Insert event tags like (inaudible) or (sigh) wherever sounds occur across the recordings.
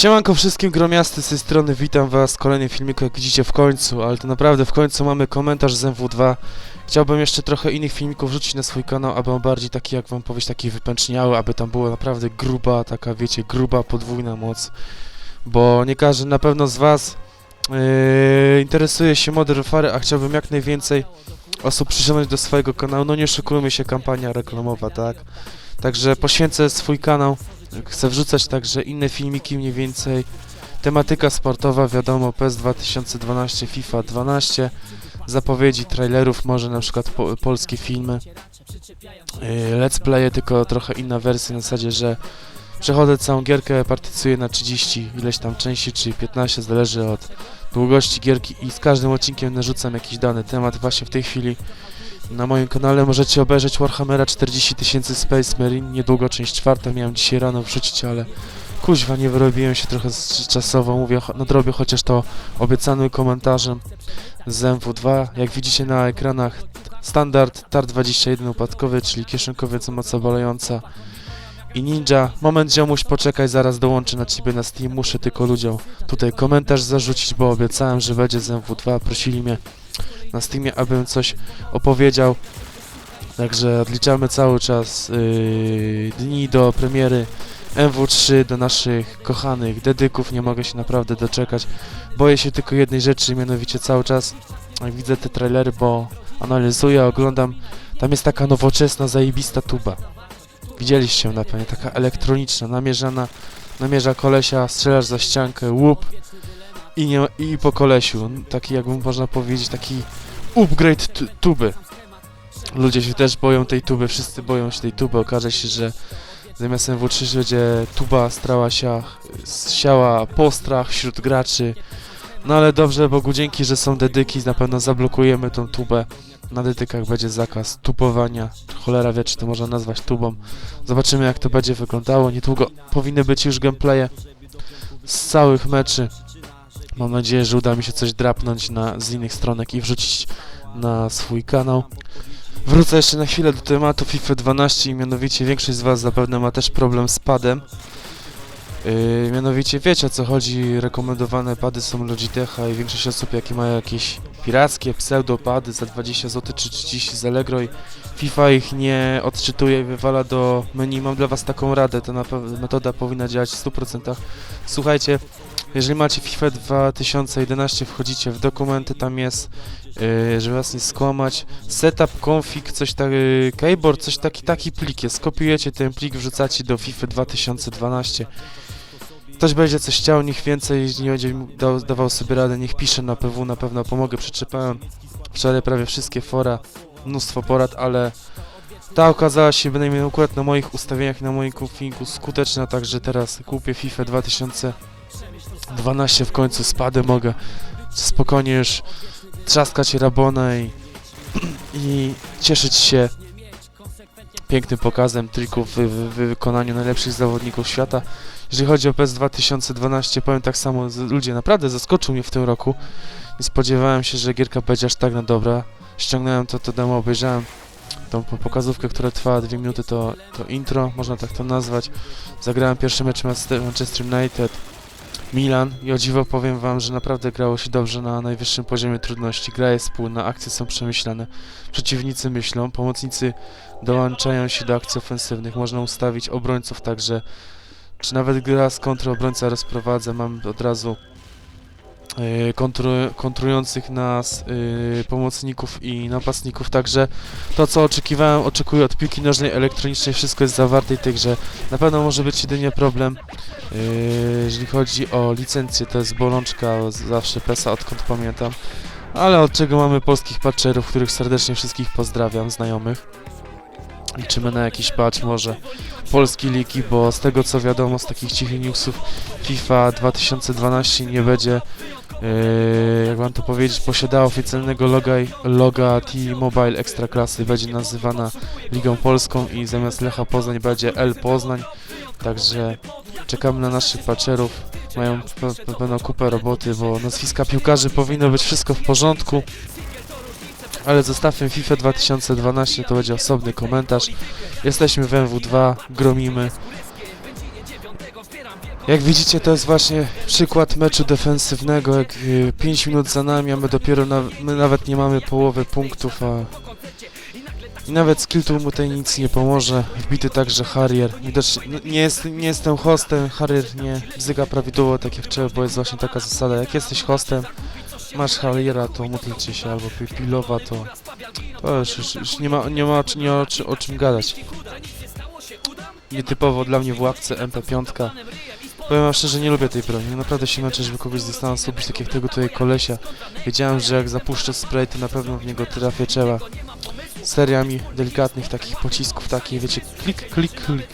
Siemanko wszystkim gromiasty z tej strony, witam was w kolejnym filmiku jak widzicie w końcu, ale to naprawdę w końcu mamy komentarz z MW2 Chciałbym jeszcze trochę innych filmików wrzucić na swój kanał, aby on bardziej taki jak wam powiedzieć, taki wypęczniały, aby tam była naprawdę gruba, taka wiecie, gruba, podwójna moc. Bo nie każdy na pewno z was yy, interesuje się Modern Warfare, a chciałbym jak najwięcej osób przyciągnąć do swojego kanału, no nie oszukujmy się, kampania reklamowa, tak? Także poświęcę swój kanał Chcę wrzucać także inne filmiki mniej więcej. Tematyka sportowa, wiadomo, PES 2012, FIFA 12. Zapowiedzi trailerów, może na przykład po, polskie filmy. Yy, Let's playe, tylko trochę inna wersja na zasadzie, że przechodzę całą gierkę, partycuję na 30 ileś tam części, czy 15, zależy od długości gierki i z każdym odcinkiem narzucam jakiś dany temat. Właśnie w tej chwili na moim kanale możecie obejrzeć Warhammera 40 tysięcy Space Marine, niedługo część czwarta, miałem dzisiaj rano wrzucić, ale kuźwa, nie wyrobiłem się trochę czasowo, mówię, nadrobię chociaż to obiecanym komentarzem z MW2. Jak widzicie na ekranach standard TAR-21 upadkowy, czyli kieszonkowiec moc obalająca i ninja. Moment ziomuś, poczekaj, zaraz dołączę na ciebie na Steam, muszę tylko ludziom tutaj komentarz zarzucić, bo obiecałem, że będzie z MW2, prosili mnie na Steamie, abym coś opowiedział. Także odliczamy cały czas yy, dni do premiery MW3, do naszych kochanych dedyków. Nie mogę się naprawdę doczekać. Boję się tylko jednej rzeczy, mianowicie cały czas widzę te trailery, bo analizuję, oglądam. Tam jest taka nowoczesna, zajebista tuba. Widzieliście na pewno, taka elektroniczna, namierzana, namierza kolesia, strzelasz za ściankę, łup i, nie, i po kolesiu. Taki jakby można powiedzieć, taki upgrade tu- tuby. Ludzie się też boją tej tuby, wszyscy boją się tej tuby. Okaże się, że zamiast MW3 będzie tuba strała się, siała postrach wśród graczy. No ale dobrze, Bogu dzięki, że są dedyki, na pewno zablokujemy tą tubę. Na dedykach będzie zakaz tubowania. Cholera wie, czy to można nazwać tubą. Zobaczymy, jak to będzie wyglądało. Niedługo powinny być już gameplaye z całych meczy. Mam nadzieję, że uda mi się coś drapnąć na, z innych stronek i wrzucić na swój kanał. Wrócę jeszcze na chwilę do tematu FIFA 12 i mianowicie większość z Was zapewne ma też problem z padem. Yy, mianowicie wiecie o co chodzi, rekomendowane pady są Logitecha i większość osób jakie mają jakieś pirackie pseudopady za 20 zł czy 30 z Allegro i FIFA ich nie odczytuje i wywala do menu. Mam dla Was taką radę, ta metoda powinna działać w 100%. Słuchajcie, jeżeli macie FIFA 2011, wchodzicie w dokumenty, tam jest, yy, żeby was nie skłamać, setup, config, coś tak, yy, keyboard, coś taki, taki plik jest. Kopiujecie ten plik, wrzucacie do FIFA 2012. Ktoś będzie coś chciał, niech więcej nie będzie dał, dawał sobie radę, niech pisze na PW, na pewno pomogę. Przeczytałem wczoraj prawie wszystkie fora, mnóstwo porad, ale ta okazała się bynajmniej akurat na moich ustawieniach, na moim konfigu skuteczna, także teraz kupię FIFA 2000 12 w końcu spadę mogę spokojnie już trzaskać rabona i, (clears throat) i cieszyć się pięknym pokazem trików w, w, w wykonaniu najlepszych zawodników świata. Jeżeli chodzi o PES 2012, powiem tak samo, ludzie naprawdę zaskoczył mnie w tym roku. Nie spodziewałem się, że gierka będzie aż tak na dobra. Ściągnąłem to, to demo, obejrzałem tą po- pokazówkę, która trwała 2 minuty, to, to intro, można tak to nazwać. Zagrałem pierwszy mecz Manchester United, Milan i o dziwo powiem wam, że naprawdę grało się dobrze na najwyższym poziomie trudności. Gra jest spójna, akcje są przemyślane, przeciwnicy myślą, pomocnicy dołączają się do akcji ofensywnych, można ustawić obrońców także, czy nawet gra z kontry obrońca rozprowadza, mam od razu yy, kontru, kontrujących nas yy, pomocników i napastników, także to co oczekiwałem, oczekuję od piłki nożnej elektronicznej, wszystko jest zawarte tej grze. Na pewno może być jedynie problem Yy, jeżeli chodzi o licencję, to jest bolączka zawsze PESA, odkąd pamiętam. Ale od czego mamy polskich patcherów, których serdecznie wszystkich pozdrawiam, znajomych. Liczymy na jakiś patch może polskiej ligi, bo z tego co wiadomo z takich cichych newsów FIFA 2012 nie będzie, yy, jak mam to powiedzieć, posiadała oficjalnego loga, loga T-Mobile Ekstraklasy, będzie nazywana Ligą Polską i zamiast Lecha Poznań będzie L Poznań. Także czekamy na naszych patcherów. Mają pe- pe- pewną kupę roboty, bo nazwiska piłkarzy powinno być wszystko w porządku. Ale zostawmy FIFA 2012, to będzie osobny komentarz. Jesteśmy w MW2, gromimy. Jak widzicie, to jest właśnie przykład meczu defensywnego, jak 5 minut za nami, a my dopiero, na, my nawet nie mamy połowy punktów, a i nawet skill mu tutaj nic nie pomoże. Wbity także Harrier. No, nie, jest, nie jestem hostem, Harrier nie bzyga prawidłowo tak jak trzeba, bo jest właśnie taka zasada. Jak jesteś hostem, masz Harriera, to módlcie się, albo pi- pilowa, to, to już, już, już nie ma, nie ma nie o, czy- o czym gadać. Nietypowo dla mnie w łapce MP5. Powiem wam szczerze, nie lubię tej broni. Naprawdę się męczę, żeby kogoś z dystansu tak jak tego tutaj kolesia. Wiedziałem, że jak zapuszczę spray, to na pewno w niego trafię trzeba. Seriami delikatnych takich pocisków, takich wiecie, klik, klik, klik.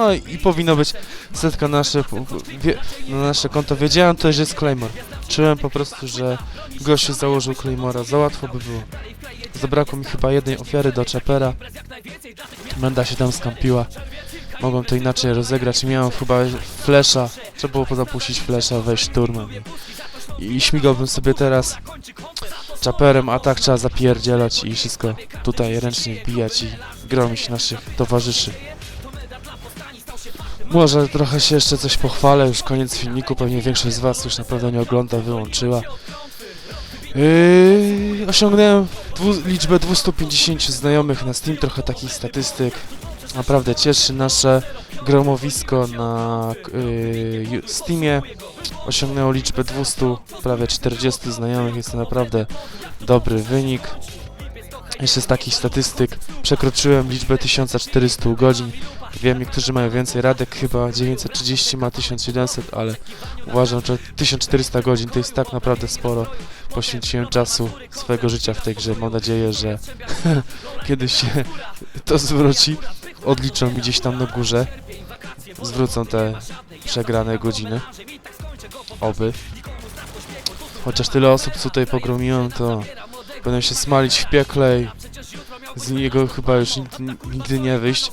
No i powinno być setka nasze, po- po- wie, na nasze konto. Wiedziałem też, że jest Claymore. Czułem po prostu, że gościu założył Claymora. Za łatwo by było. Zabrakło mi chyba jednej ofiary do Chapera. Menda się tam skampiła. Mogłem to inaczej rozegrać. Miałem chyba flesza. Trzeba było zapuścić flesza, wejść szturmem. I, I śmigałbym sobie teraz czaperem, a tak trzeba zapierdzielać i wszystko tutaj ręcznie wbijać i gromić naszych towarzyszy. Może trochę się jeszcze coś pochwalę, już koniec filmiku, pewnie większość z was już na pewno nie ogląda, wyłączyła. Yy, osiągnąłem dwu, liczbę 250 znajomych na Steam, trochę takich statystyk. Naprawdę cieszy nasze gromowisko na yy, Steamie. Osiągnęło liczbę 200, prawie 40 znajomych, jest to naprawdę dobry wynik. Jeszcze z takich statystyk przekroczyłem liczbę 1400 godzin. Wiem, niektórzy mają więcej, Radek chyba 930 ma 1700, ale uważam, że 1400 godzin to jest tak naprawdę sporo. Poświęciłem czasu swojego życia w tej grze. Mam nadzieję, że (laughs) kiedyś się to zwróci. Odliczą mi gdzieś tam na górze. Zwrócą te przegrane godziny. Oby. Chociaż tyle osób tutaj pogromiłem, to będę się smalić w piekle i z niego chyba już nigdy, nigdy nie wyjść.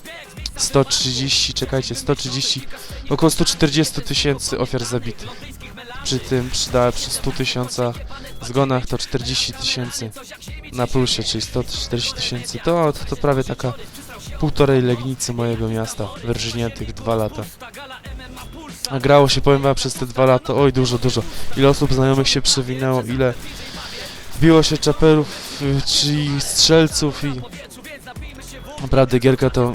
130, czekajcie, 130, około 140 tysięcy ofiar zabitych. Przy tym, przy, przy 100 tysiącach zgonach to 40 tysięcy na plusie, czyli 140 tysięcy. To, to, to prawie taka półtorej Legnicy mojego miasta, wyrżniętych dwa lata. A grało się, powiem wam, przez te dwa lata, oj dużo, dużo. Ile osób znajomych się przewinęło, ile wbiło się czaperów, y, czyli strzelców i naprawdę gierka to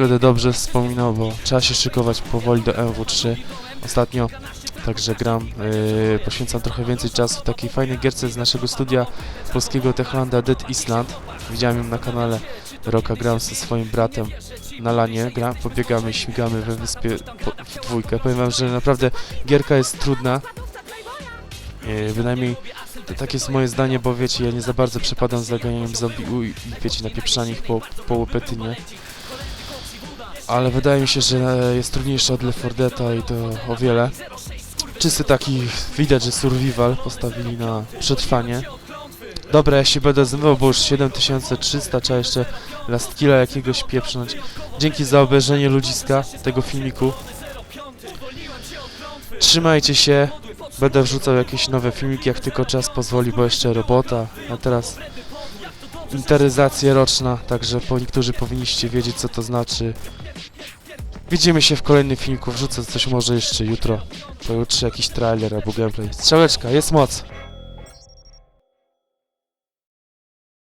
będę dobrze wspominał, bo trzeba się szykować powoli do MW3 ostatnio. Także gram, yy, poświęcam trochę więcej czasu takiej fajnej gierce z naszego studia polskiego Techlanda Dead Island. Widziałem ją na kanale Roka, gram ze swoim bratem na lanie, gram, pobiegamy, śmigamy we wyspie po, w dwójkę. Powiem wam, że naprawdę gierka jest trudna. Yy, bynajmniej to takie jest moje zdanie, bo wiecie, ja nie za bardzo przepadam za ganianiem zombie i wiecie, napieprzanie ich po, po. Ale wydaje mi się, że jest trudniejsza od Left 4 Dead'a i to o wiele. Czysty taki, widać, że survival postawili na przetrwanie. Dobra, ja się będę zmywał, bo już 7300, trzeba jeszcze last killa jakiegoś pieprznąć. Dzięki za obejrzenie ludziska tego filmiku. Trzymajcie się, będę wrzucał jakieś nowe filmiki, jak tylko czas pozwoli, bo jeszcze robota. A teraz interyzacja roczna, także po niektórzy powinniście wiedzieć, co to znaczy. Widzimy się w kolejnym filmiku, wrzucę coś może jeszcze jutro. Pojutrze jakiś trailer albo gameplay. Strzałeczka, jest moc!